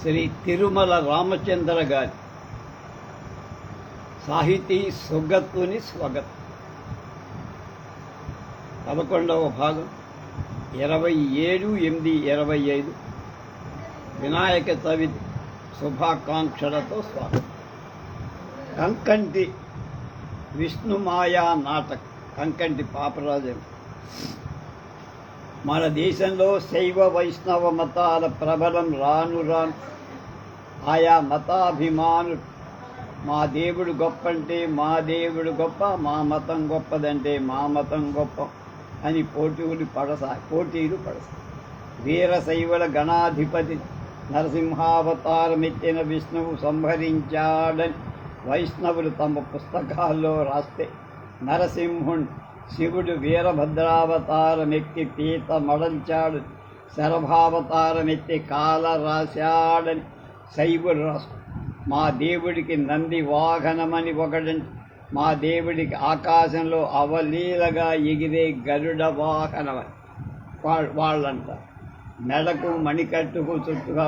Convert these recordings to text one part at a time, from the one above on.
శ్రీ తిరుమల రామచంద్ర గారి సాహితీ స్వగత్తుని స్వగత్. పదకొండవ భాగం ఇరవై ఏడు ఎనిమిది ఇరవై ఐదు. వినాయక చవితి శుభాకాంక్షలతో స్వాగతం. కంకంటి విష్ణుమాయా నాటకం కంకంటి పాపరాజం. మన దేశంలో శైవ వైష్ణవ మతాల ప్రబలం రాను రాను. ఆయా మతాభిమాను మా దేవుడు గొప్ప అంటే మా దేవుడు గొప్ప మా మతం గొప్పదంటే మా మతం గొప్ప అని పోటీలు పడసా పోటీలు పడసా. వీరశైవుల గణాధిపతి నరసింహావతారమెత్తిన విష్ణువు సంహరించాడని వైష్ణవులు తమ పుస్తకాల్లో రాస్తే నరసింహుణ్ణి శివుడు వీరభద్రావతారమెత్తి పీత మడంచాడు శరభావతారమెత్తి కాల రాశాడని శైవుడు రాసు మా దేవుడికి నంది వాహనమని ఒకడంటే మా దేవుడికి ఆకాశంలో అవలీలగా ఎగిరే గరుడ వాహనమని వా- వాళ్ళంట. మెడకు మణికట్టుకు చుట్టుగా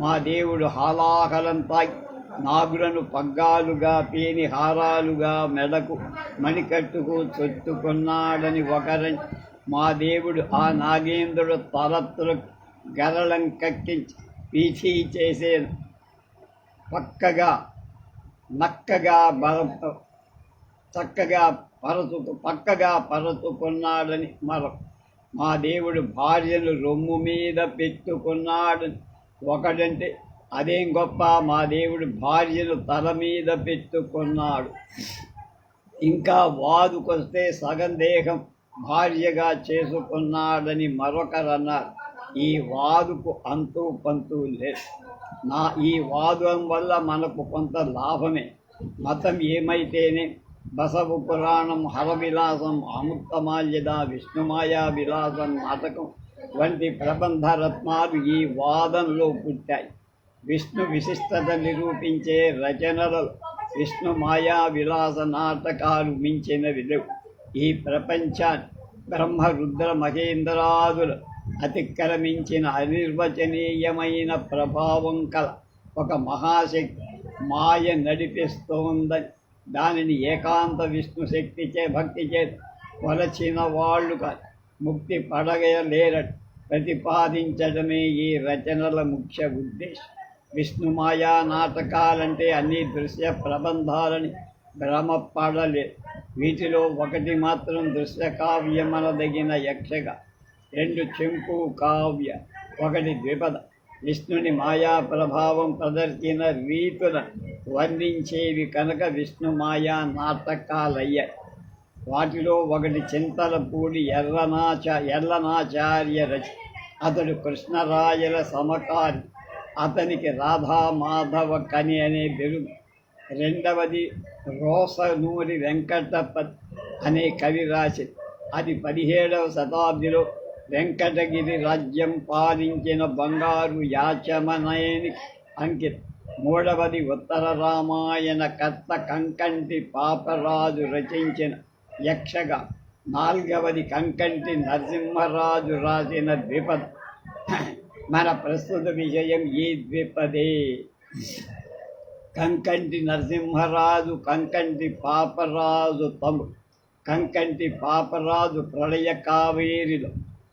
మా దేవుడు హాలాహలం తాగి నాగులను పగ్గాలుగా పేని హారాలుగా మెడకు మణికట్టుకు చొట్టుకున్నాడని ఒకరని మా దేవుడు ఆ నాగేంద్రుడు తలత్తులు గరళం కక్కించి పీఠీ చేసే పక్కగా నక్కగా బల చక్కగా పరచుకు పక్కగా పరచుకున్నాడని మర మా దేవుడు భార్యను రొమ్ము మీద పెట్టుకున్నాడని ఒకడంటే అదేం గొప్ప? మా దేవుడు భార్యను తల మీద పెట్టుకున్నాడు. ఇంకా వాదుకొస్తే సగం దేహం భార్యగా చేసుకున్నాడని మరొకరన్నారు. ఈ వాదుకు అంతు పంతు లేదు. నా ఈ వాదం వల్ల మనకు కొంత లాభమే. మతం ఏమైతేనే బసవ పురాణం హరవిలాసం అముక్తమాల్యద విష్ణుమాయా విలాసం నాటకం వంటి ప్రబంధ రత్నాలు ఈ వాదంలో పుట్టాయి. విష్ణు విశిష్టత నిరూపించే రచనలు విష్ణు మాయా విలాస నాటకాలు మించినవి లేవు ఈ ప్రపంచాన్ని బ్రహ్మ రుద్ర మహేంద్రాదులు అతిక్రమించిన అనిర్వచనీయమైన ప్రభావం కల ఒక మహాశక్తి మాయ నడిపిస్తోందని దానిని ఏకాంత విష్ణు శక్తిచే భక్తిచే కొలచిన వాళ్ళు కాదు ముక్తి పడగలేరట్ ప్రతిపాదించడమే ఈ రచనల ముఖ్య ఉద్దేశం. విష్ణుమాయా నాటకాలంటే అన్ని దృశ్య ప్రబంధాలని భ్రమపడలే. వీటిలో ఒకటి మాత్రం దృశ్య కావ్యమనదగిన యక్షగా రెండు చెంపు కావ్య ఒకటి ద్విపద. విష్ణుని మాయా ప్రభావం ప్రదర్శిన రీతుల వర్ణించేవి కనుక విష్ణు మాయా నాటకాలయ్యాయి వాటిలో ఒకటి చింతలపూడి ఎర్రనాచ ఎర్రనాచార్య రచి. అతడు కృష్ణరాయల సమకారి అతనికి రాధా మాధవ కని అనే బిరుదు రెండవది రోసనూరి వెంకటపతి అనే కవి రాసి అది పదిహేడవ శతాబ్దిలో వెంకటగిరి రాజ్యం పాలించిన బంగారు యాచమనయని అంకితం. మూడవది ఉత్తర రామాయణ కర్త కంకంటి పాపరాజు రచించిన యక్షగా. నాల్గవది కంకంటి నరసింహరాజు రాసిన ద్విపద్. మన ప్రస్తుత విషయం ఈ ద్విపదే. కంకంటి నరసింహరాజు కంకంటి పాపరాజు తమ్ముడు కంకంటి పాపరాజు ప్రళయ కావేరిలో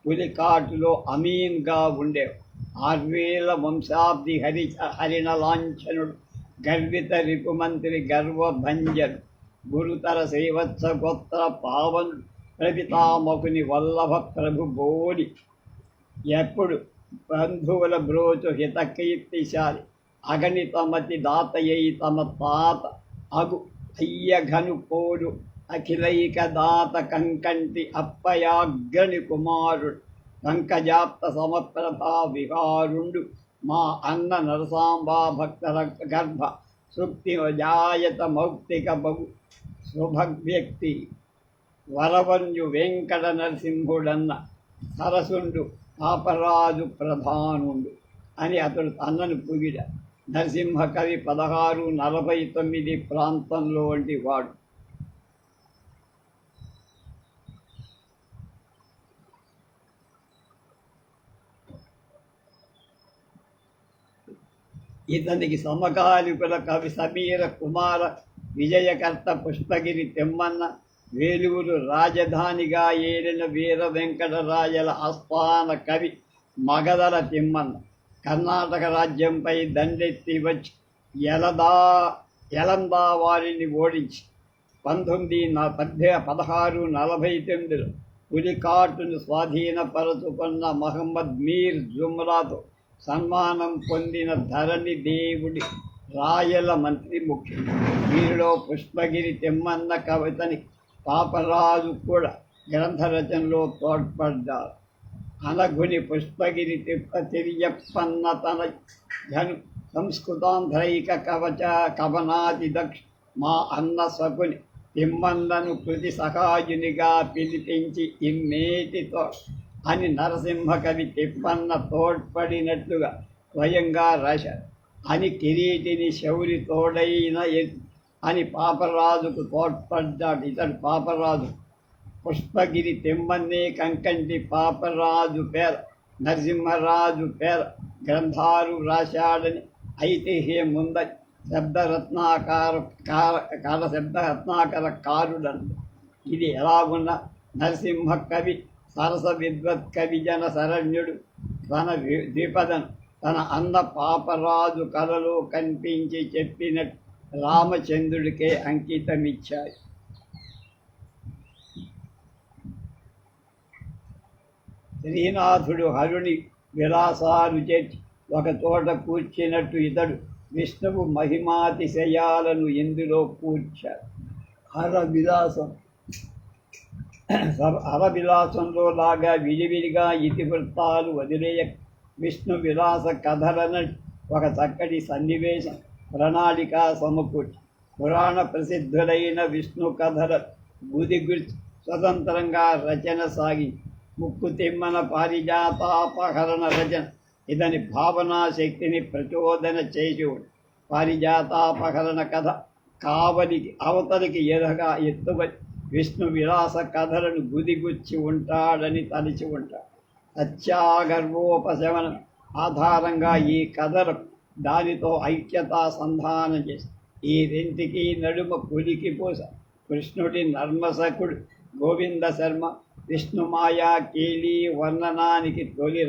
పులికాటులో అమీన్గా ఉండే ఆర్వేల వంశాబ్ది హరి హరిణ లాంఛనుడు గర్విత రిపుమంత్రి గర్వభంజను గురుతర శ్రీవత్స గోత్ర పావను ప్రపితామకుని వల్లభ ప్రభు బోని. ఎప్పుడు బంధువుల బ్రోచు హితకీర్తిశాలి అగణితమతి దాతయ్య తమ తాత అగు అయ్యఘను పోడు అఖిలైక దాత కంకంటి అప్పయాగ్రని కుమారుడు పంకజాప్త సమప్రభా విహారుండు మా అన్న నరసాంబా భక్త గర్భ సుక్తి జాయత మౌక్తిక బహు శుభవ్యక్తి వరవన్యు వెంకట నరసింహుడన్న సరసుండు పాపరాజు ప్రధానుండు అని అతడు అన్నను పొగిడ నరసింహ కవి పదహారు నలభై తొమ్మిది ప్రాంతంలో వంటి వాడు. ఇతనికి సమకాలికుల కవి సమీర కుమార విజయకర్త పుష్పగిరి తెమ్మన్న వేలూరు రాజధానిగా ఏలిన వీర వెంకటరాజల ఆస్థాన కవి మగధల తిమ్మన్న. కర్ణాటక రాజ్యంపై దండెత్తి వచ్చి ఎలదా ఎలందా వారిని ఓడించి పంతొమ్మిది నా పద్దె పదహారు నలభై తొమ్మిదిలో పులికాటును స్వాధీనపరచుకున్న మహమ్మద్ మీర్ జుమ్రాతో సన్మానం పొందిన ధరణి దేవుడి రాయల మంత్రి ముఖ్యం వీరిలో పుష్పగిరి తిమ్మన్న కవితని పాపరాజు కూడా గ్రంథ రచనలో తోడ్పడ్డారు అనగుని పుష్పగిరి తిప్ప తిరియప్పన్న తన ధను సంస్కృతాంధ్రైక కవచ కవనాది దక్ష మా అన్న సకుని తిమ్మన్నను కృతి సహాయునిగా పిలిపించి ఇన్నేటితో అని నరసింహ కవి తిప్పన్న తోడ్పడినట్లుగా స్వయంగా రాశారు అని కిరీటిని శౌరి తోడైన అని పాపరాజుకు తోడ్పడ్డాడు. ఇతడు పాపరాజు. పుష్పగిరి తెమ్మన్నే కంకంటి పాపరాజు పేర నరసింహరాజు పేర గ్రంథాలు రాశాడని. ఐతిహ్యముంద శబ్దరత్నాకార కార కార శబ్దరత్నాకర కారుడను ఇది ఎలాగున్న నరసింహ కవి సరస విద్వత్ కవి జన శరణ్యుడు. తన ద్విపదను తన అన్న పాపరాజు కలలో కనిపించి చెప్పినట్టు రామచంద్రుడికే అంకితమిచ్చాయి. శ్రీనాథుడు హరుని విలాసాలు చేర్చి ఒక చోట కూర్చినట్టు ఇతడు విష్ణువు మహిమాతిశయాలను ఇందులో కూర్చారు హర విలాసం హర విలాసంలో లాగా విడివిడిగా ఇతివృత్తాలు వదిలేయ విష్ణు విలాస కథలన ఒక చక్కటి సన్నివేశం ప్రణాళిక సమకూర్చి. పురాణ ప్రసిద్ధులైన విష్ణు కథల గుదిగుర్చి స్వతంత్రంగా రచన సాగి ముక్కు తిమ్మన పారిజాతాపహరణ రచన. ఇతని భావనా శక్తిని ప్రచోదన చేసేవాడు. పారిజాతాపహరణ కథ కావలికి అవతలికి ఎదగా ఎత్తువై విష్ణు విలాస కథలను గుదిగుచ్చి ఉంటాడని తలిచి ఉంటాడు. సత్యాగర్వోపశమనం ఆధారంగా ఈ కథలు దానితో ఐక్యతా సంధానం చేసి ఈ రెంటికి నడుమ పులికి పూస. కృష్ణుడి నర్మసకుడు గోవింద శర్మ విష్ణుమాయా కీలి వర్ణనానికి తొలి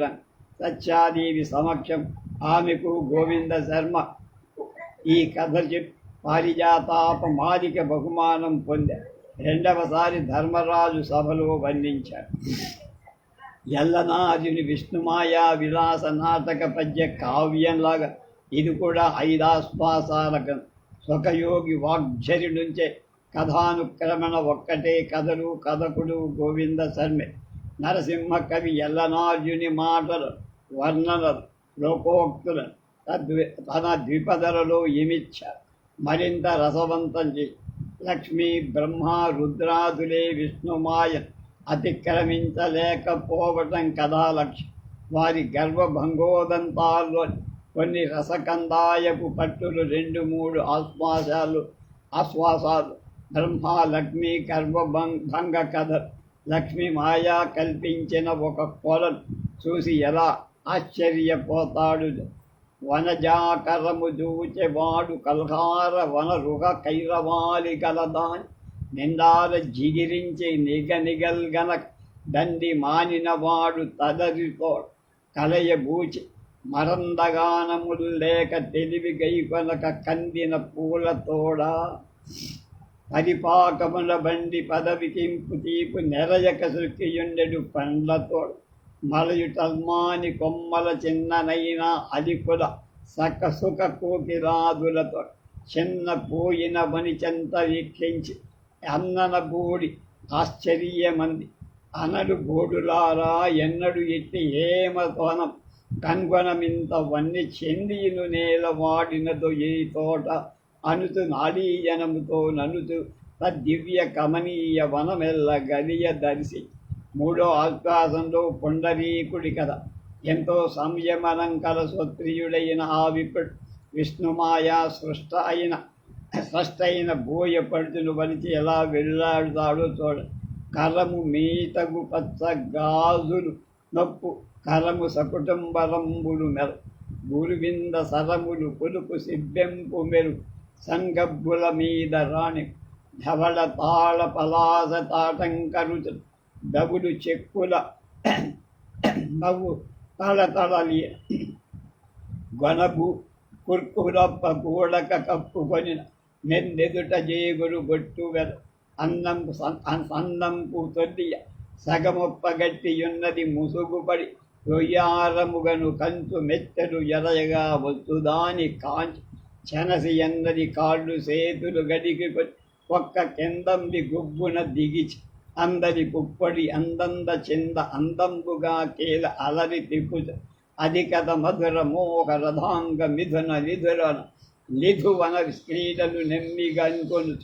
సత్యాదేవి సమక్షం ఆమెకు గోవింద శర్మ. ఈ కథ చెప్పి పారిజాతాప మాలిక బహుమానం పొందారు రెండవసారి ధర్మరాజు సభలో వర్ణించారు ఎల్లనాథుని విష్ణుమాయా విలాస నాటక పద్య కావ్యంలాగా ఇది కూడా ఐదాశ్వాసాలకు సుఖయోగి వాగ్జరి నుంచే కథానుక్రమణ ఒక్కటే కథలు కథకుడు గోవింద శర్మే. నరసింహ కవి ఎల్లనార్జుని మాటలు వర్ణనలు లోకోక్తులు తద్వి తన ద్విపదలలో ఇమిచ్చ మరింత రసవంతం చేసి లక్ష్మీ బ్రహ్మ రుద్రాదులే విష్ణుమాయ అతిక్రమించలేకపోవటం కదా లక్ష్యం వారి గర్వభంగోదంతాల్లో కొన్ని రసకందాయపు పట్టులు రెండు మూడు ఆశ్వాసాలు ఆశ్వాసాలు. బ్రహ్మ లక్ష్మి గర్భభంగ భంగ కథ లక్ష్మి మాయా కల్పించిన ఒక కొలను చూసి ఎలా ఆశ్చర్యపోతాడు. వనజాకరము దూచెవాడు కల్హార వనరుగ కైరవాలి గలదాని. నిందాల జిగిరించి నిగనిగల్గన దండి మానినవాడు తదరితో కలయబూచి మరందగానములు లేక తెలివి గైకొనక కందిన పూలతోడ పరిపాకముల బండి పదవికింపు తీపు నెరయక పండ్లతో పండ్లతోడు మలయుటల్మాని కొమ్మల చిన్ననైన అదికుల సక సుఖ కోకిరాదులతో చిన్న పోయిన వని చెంత వీక్షించి అన్నన బూడి ఆశ్చర్యమంది అనడు బోడులారా ఎన్నడు ఎట్టి ఏమతోనం కన్గొనమింత వన్ని నేల వాడినతో ఈ తోట అనుతు నాడీజనముతో ననుతు తద్దివ్య కమనీయ వనమెల్ల గలియ దర్శి మూడో ఆశ్వాసంలో పుండరీకుడి కథ. ఎంతో సంయమనంకర స్వత్రియుడైన ఆ విపుడు విష్ణుమాయా సృష్ట అయిన సృష్ట అయిన భూయ పడుతును వలిచి ఎలా వెళ్ళాడుతాడో చూడ. కరము మీతగు పచ్చ గాజులు నొప్పు కలము సకుటుంబరంబులు మెల గురువింద సరములు పులుపు సిబ్బెంపు మెరు. సంగబ్బుల మీద రాణి. ధవళ తాళ పలాస తాటంకరుచు దగులు చెక్కుల నవ్వు తళతళలి గొనబు కుర్కురప్ప కూడక కప్పుకొని మెందెదుట జేగురు గొట్టు వెల అన్నంపు అన్నంపు సగముప్ప సగమొప్పగట్టియున్నది ముసుగుపడి. రొయ్యారముగను కంచు మెత్తడు ఎరయగా వస్తుదాని కాంచి చెనసి ఎందరి కాళ్ళు సేతులు గడికి ఒక్క కిందంది గుబ్బున దిగిచి అందరి కుప్పడి అందంద చింద అందంబుగా కేల అలరి తిప్పుచు అధికత మధుర మోహ రథాంగ మిథున నిధుర లిధువన స్త్రీలను నెమ్మిగనుకొను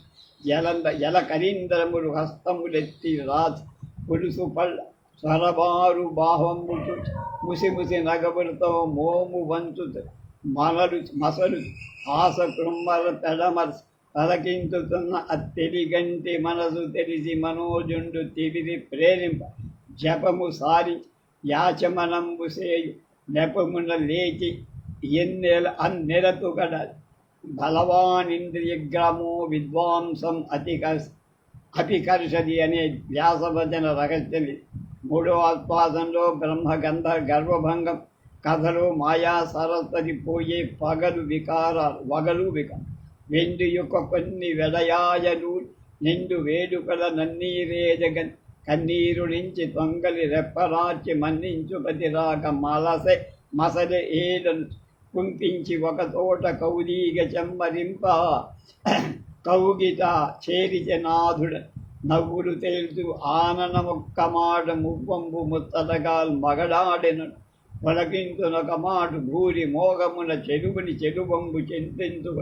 జలంద జల కరీంద్రములు హస్తములెత్తి రాజు పులుసు పళ్ళ సరబారు బాహంబుచు ముసి ముసి నగబడితో మోము వంచుతు మలరు మసలు ఆశ కృమ్మల పెడమర పలకించుతున్న అత్తెలిగంటి మనసు తెలిసి మనోజుండు తిరిగి ప్రేరింప. జపము సారి యాచమనంబు సేయు నెపమున లేచి ఎన్నెల అన్నెలతు గడ బలవానింద్రియగ్రామో విద్వాంసం అతి అపికర్షది అనే వ్యాసవచన రహస్యమి మూడో ఆస్వాదంలో బ్రహ్మగంధ గర్వభంగం కథలు మాయా సరస్వతి పోయే పగలు వికారాలు వగలు విక. వెండు యొక్క కొన్ని వెడయాయలు నిండు వేడుకల నన్నీరేజగన్ కన్నీరు నుంచి తొంగలి రెప్పరాచి మన్నించు పతిరాక మలసె మసలి ఏలను కుంపించి ఒక తోట కౌదీగ చెమ్మరింప కౌగిత చేరిచ నాథుడ నవ్వులు తేల్చు ఆననమొక్క మాట మువ్వంబు ముత్తలగాల్ మగడాడెను. వలకింతునొక మాట భూరి మోగమున చెరువుని చెరువంబు చెంతించు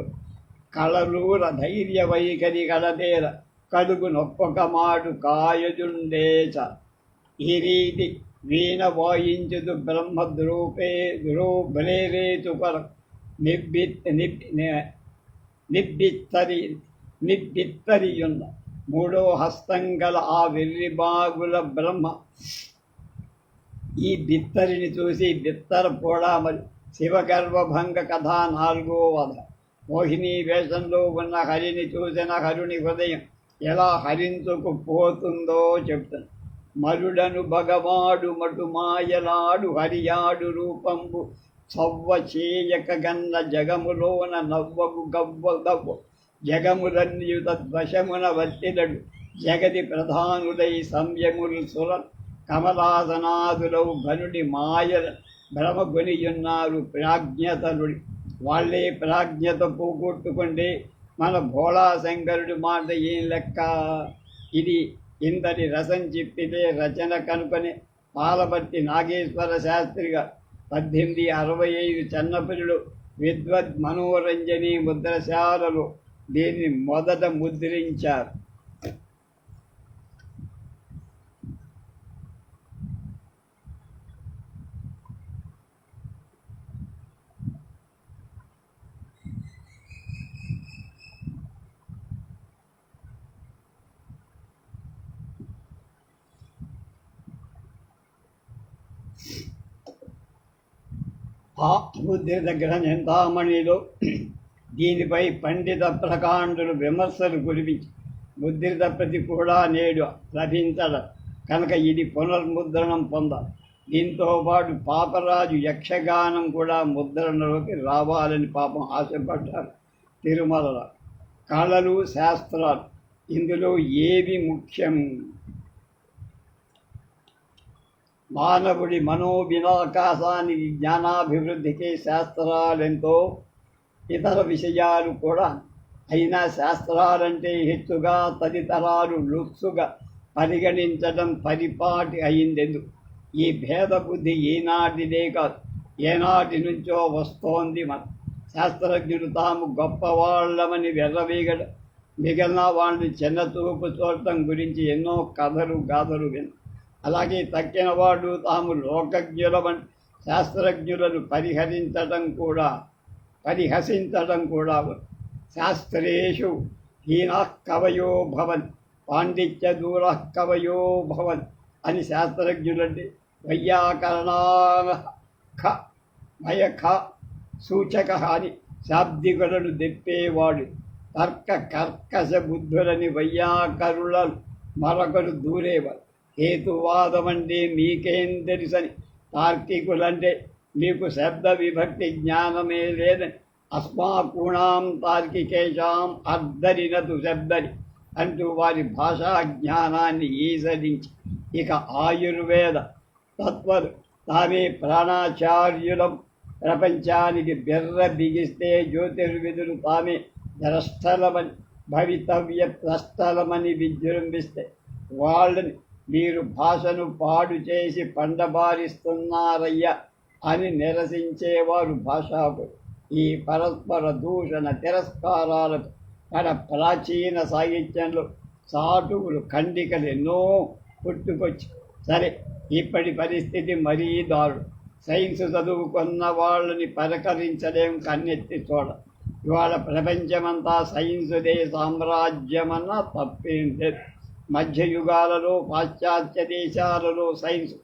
కళలూర ధైర్య వైఖరి కడతేర కడుగునొక్కొక మాటు కాయజుండేచ ఈ రీతి వీణ వాయించుదు బ్రహ్మ ద్రూపే ద్రూబలేరేతు కొర నిబ్బిత్ నిబ్ నిబ్బిత్తరి నిబ్బిత్తరియున్న మూడో హస్తం గల ఆ వెర్రి బాగుల బ్రహ్మ. ఈ బిత్తరిని చూసి బిత్తర పోడామలి శివగర్వభంగ కథ నాలుగో వద. మోహిని వేషంలో ఉన్న హరిని చూసిన హరుని హృదయం ఎలా హరించుకు పోతుందో చెప్తాను. మరుడను భగవాడు మటు మాయలాడు హరియాడు రూపంబు చవ్వ చేయక గన్న జగములోన నవ్వగు గవ్వ గవ్వ జగములన్యు తద్వశమున వత్తిలడు జగతి ప్రధానుడై సంయములు సుర కమలాసనాదులవు ఘనుడి మాయల భ్రమగొనియున్నారు ప్రాజ్ఞతనుడి. వాళ్ళే ప్రాజ్ఞత పోగొట్టుకుంటే మన భోళాశంకరుడి మాట ఏం లెక్క? ఇది ఇంతటి రసం చెప్పితే రచన కనుకొని పాలపర్తి నాగేశ్వర శాస్త్రిగా పద్దెనిమిది అరవై ఐదు చెన్నపురుడు విద్వద్ మనోరంజని ముద్రశాలలో దీన్ని మొదట ముద్రించారు. ఆ ముద్రిత గ్రంథామణిలో దీనిపై పండిత ప్రకాండులు విమర్శలు కురిపించి ముద్రిత ప్రతి కూడా నేడు లభించడం కనుక ఇది పునర్ముద్రణం పొంద దీంతో పాటు పాపరాజు యక్షగానం కూడా ముద్రణలోకి రావాలని పాపం ఆశపడ్డారు తిరుమల కళలు శాస్త్రాలు. ఇందులో ఏవి ముఖ్యం? మానవుడి మనోవినాకాశానికి జ్ఞానాభివృద్ధికి శాస్త్రాలెంతో ఇతర విషయాలు కూడా అయినా శాస్త్రాలంటే హెచ్చుగా తదితరాలు లుత్సుగా పరిగణించడం పరిపాటి అయిందెందు. ఈ భేద బుద్ధి ఈనాటిదే కాదు. ఏనాటి నుంచో వస్తోంది మన శాస్త్రజ్ఞులు తాము గొప్పవాళ్ళమని వెర్రవీగడం మిగిలిన వాళ్ళు చిన్న తూపు చూడటం గురించి ఎన్నో కథలు గాథలు విన్న అలాగే తక్కిన వాళ్ళు తాము లోకజ్ఞులమని శాస్త్రజ్ఞులను పరిహరించడం కూడా పరిహసించడం కూడా శాస్త్రేషు హీనా కవయో భవన్ పాండిత్య దూర కవయో భవన్ అని శాస్త్రజ్ఞులంటే వైయాకరణా ఖ మయఖ సూచక అని శాబ్దికులను దెప్పేవాడు తర్క కర్కశ బుద్ధులని వయ్యాకరులను మరొకరు దూరేవారు. హేతువాదమంటే మీకేం తెలుసని తార్కికులంటే మీకు శబ్ద విభక్తి జ్ఞానమే లేదని అస్మాకూణాం తార్కికేశాం అర్ధరినతు శబ్దని అంటూ వారి భాషా జ్ఞానాన్ని ఈసరించి ఇక ఆయుర్వేద తత్వలు తామే ప్రాణాచార్యులం. ప్రపంచానికి బెర్ర బిగిస్తే జ్యోతిర్విధులు తామే ద్రష్టలమని భవితవ్య ప్రస్థలమని విజృంభిస్తే వాళ్ళని మీరు భాషను పాడు చేసి పండబారిస్తున్నారయ్యా. అని నిరసించేవారు భాషాకులు ఈ పరస్పర దూషణ తిరస్కారాలకు మన ప్రాచీన సాహిత్యంలో సాటువులు ఖండికలు ఎన్నో పుట్టుకొచ్చి సరే ఇప్పటి పరిస్థితి మరీ దారు సైన్స్ చదువుకున్న వాళ్ళని పలకరించలేం కన్నెత్తి చూడ ఇవాళ ప్రపంచమంతా సైన్సుదే సామ్రాజ్యమన్న తప్పేం లేదు మధ్యయుగాలలో పాశ్చాత్య దేశాలలో సైన్స్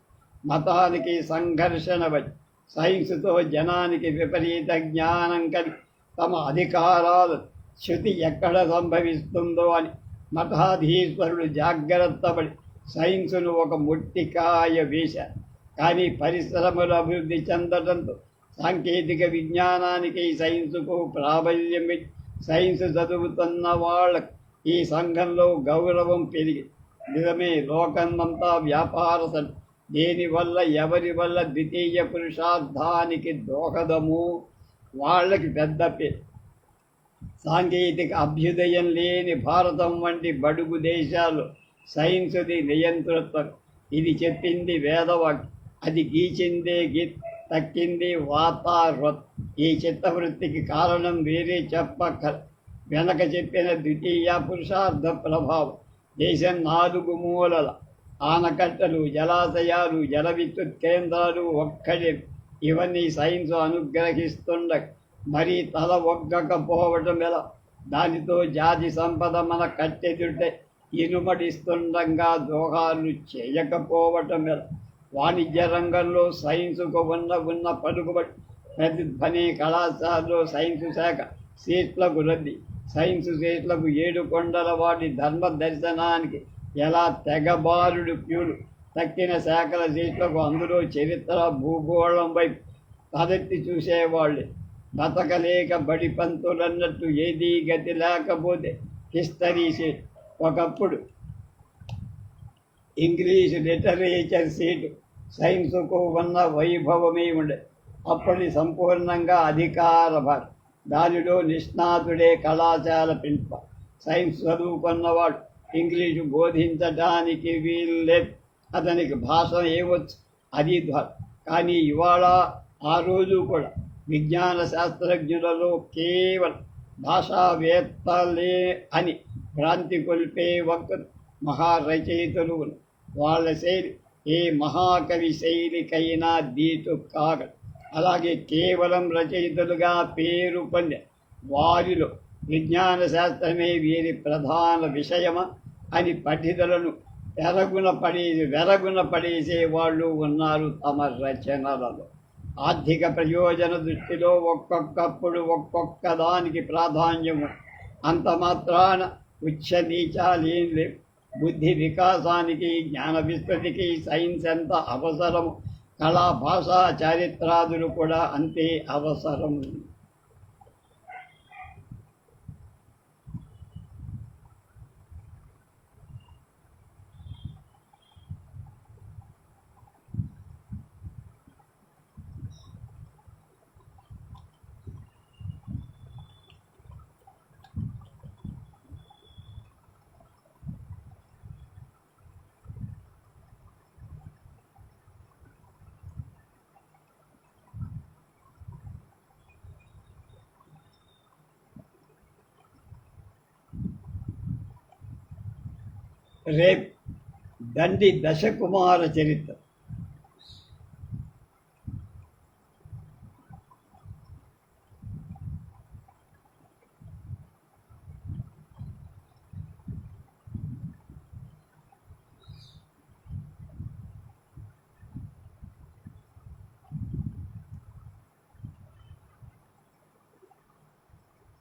మతానికి సంఘర్షణ వచ్చి సైన్స్తో జనానికి విపరీత జ్ఞానం కలిగి తమ అధికారాలు శృతి ఎక్కడ సంభవిస్తుందో అని మఠాధీశ్వరుడు జాగ్రత్తపడి సైన్సును ఒక ముట్టికాయ వేశారు కానీ పరిశ్రమలు అభివృద్ధి చెందడంతో సాంకేతిక విజ్ఞానానికి సైన్సుకు ప్రాబల్యం సైన్స్ చదువుతున్న వాళ్ళకు ఈ సంఘంలో గౌరవం పెరిగి నిజమే లోకమంతా వ్యాపార దీనివల్ల ఎవరి వల్ల ద్వితీయ పురుషార్థానికి దోహదము? వాళ్ళకి పెద్ద సాంకేతిక అభ్యుదయం లేని భారతం వంటి బడుగు దేశాలు సైన్సుది నియంతృత్వం. ఇది చెప్పింది వేదవాక్యం. అది గీచిందే గీత్ తక్కింది వాతావృత్. ఈ చిత్తవృత్తికి కారణం వేరే చెప్పక వెనక చెప్పిన ద్వితీయ పురుషార్థ ప్రభావం. దేశం నాలుగు మూలల ఆనకట్టలు జలాశయాలు జల విద్యుత్ కేంద్రాలు ఒక్కడే. ఇవన్నీ సైన్స్ అనుగ్రహిస్తుండ మరి తల ఒగ్గకపోవటం ఎలా? దానితో జాతి సంపద మన కట్టెదుటే ఇనుమడిస్తుండగా దోహాలు చేయకపోవటం ఎలా? వాణిజ్య రంగంలో సైన్సుకు ఉన్న ఉన్న పలుకుబడి ప్రతిధ్వని కళాశాలలో సైన్సు శాఖ సీట్లకు రద్దీ. సైన్సు సీట్లకు ఏడు కొండల వాటి ధర్మ దర్శనానికి ఎలా తెగబారుడు క్యూలు తక్కిన శాఖల సీట్లకు అందులో చరిత్ర భూగోళం వైపు తలెత్తి చూసేవాళ్ళు. బతకలేక బడి పంతులన్నట్టు ఏదీ గతి లేకపోతే హిస్టరీ సీట్. ఒకప్పుడు ఇంగ్లీష్ లిటరేచర్ సీటు సైన్సుకు ఉన్న వైభవమే ఉండే. అప్పటి సంపూర్ణంగా అధికార భాష దానిలో నిష్ణాతుడే కళాశాల ప్రిన్సిపల్. సైన్స్ చదువుకున్నవాడు ఇంగ్లీషు బోధించడానికి వీల్లేదు. అతనికి భాష ఏమొచ్చు అది ద్వారా కానీ ఇవాళ ఆ రోజు కూడా విజ్ఞాన శాస్త్రజ్ఞులలో కేవలం భాషావేత్తలే అని భ్రాంతి కొల్పే ఒక మహారచయితలు వాళ్ళ శైలి ఏ మహాకవి శైలికైనా దీటు కాగ అలాగే కేవలం రచయితలుగా పేరు పొందే వారిలో విజ్ఞాన శాస్త్రమే వీరి ప్రధాన విషయమ అని పఠితులను వెలగున పడేసి వెలగున పడేసే వాళ్ళు ఉన్నారు తమ రచనలలో. ఆర్థిక ప్రయోజన దృష్టిలో ఒక్కొక్కప్పుడు ఒక్కొక్క దానికి ప్రాధాన్యము. అంత మాత్రాన ఉచ్చ నీచాలేం లేవు బుద్ధి వికాసానికి జ్ఞాన విస్తృతికి సైన్స్ ఎంత అవసరము కళా భాషా చారిత్రాదులు కూడా అంతే అవసరం రేప్ దండి దశకుమార చరిత్ర.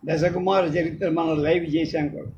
దశకుమార చరిత్ర మనం లైవ్ చేశాం కూడా.